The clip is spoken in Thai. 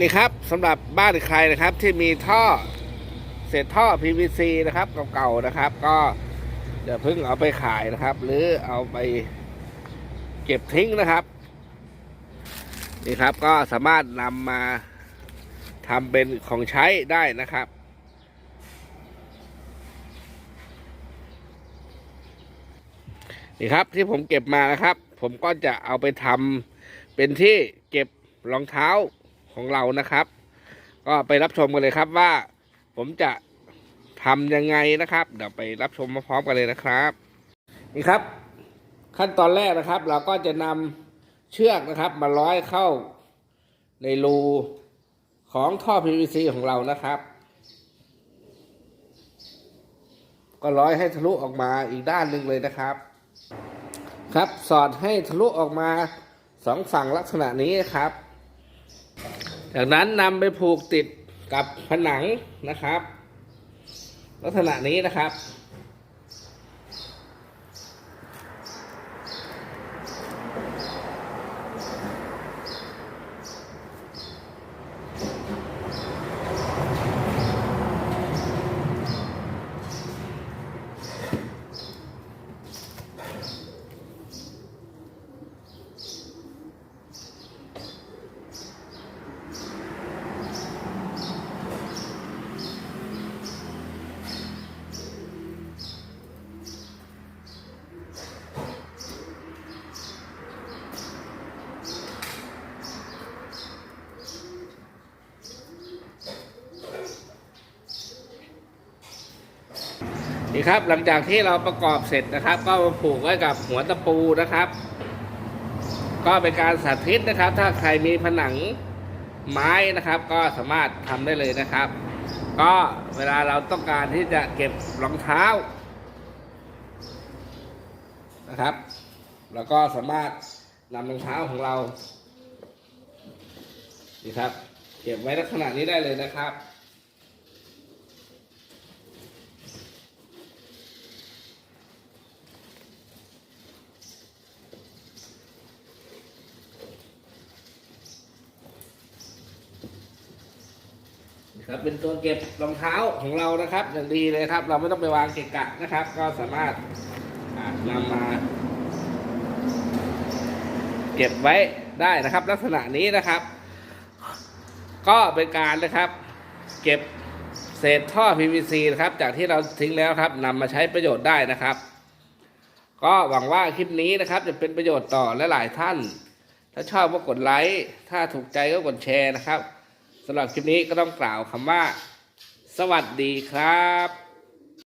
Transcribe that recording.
นี่ครับสำหรับบ้านใครนะครับ ที่มีท่อเศษท่อ PVC นะครับเก่าๆนะครับ ก็อย่าเพิ่งเอาไปขายนะครับ หรือเอาไปเก็บทิ้งนะครับนี่ครับก็สามารถนำมาทำเป็นของใช้ได้นะครับนี่ครับที่ผมเก็บมานะครับ ผมก็จะเอาไปทำเป็นที่เก็บรองเท้า ของเรานะครับ ก็ไปรับชมกันเลยครับว่าผมจะทำยังไงนะครับ เดี๋ยวไปรับชมมาพร้อมกันเลยนะครับนี่ครับ ขั้นตอนแรกนะครับ เราก็จะนำเชือกนะครับ มาร้อยเข้าในรูของท่อ PVC ของเรานะครับ ก็ร้อยให้ทะลุออกมาอีกด้านหนึ่งเลยนะครับ ครับสอดให้ทะลุออกมาสองฝั่งลักษณะนี้ครับ จากนั้นนำไปผูกติดกับผนังนะครับ ลักษณะนี้นะครับ นี่ครับหลังจากที่เราประกอบเสร็จนะครับ ก็มาผูกไว้กับหัวตะปูนะครับ ก็เป็นการสาธิตนะครับ ถ้าใครมีผนังไม้นะครับ ก็สามารถทำได้เลยนะครับ ก็เวลาเราต้องการที่จะเก็บรองเท้านะครับ แล้วก็สามารถนำรองเท้าของเรานี่ครับ เก็บไว้ลักษณะนี้ได้เลยนะครับ ครับเป็นตัวเก็บรองเท้าของเรานะครับ อย่างดีเลยครับ เราไม่ต้องไปวางเกะกะนะครับ ก็สามารถอ่านำมาเก็บไว้ได้นะครับ ลักษณะนี้นะครับ ก็เป็นการนะครับ เก็บเศษท่อ PVC นะครับ จากที่เราทิ้งแล้วครับนำมาใช้ประโยชน์ได้นะครับ ก็หวังว่าคลิปนี้นะครับ จะเป็นประโยชน์ต่อและหลายท่าน ถ้าชอบก็กดไลค์ถ้าถูกใจก็กดแชร์นะครับ สำหรับคลิปนี้ก็ต้องกล่าวคำว่า สวัสดีครับ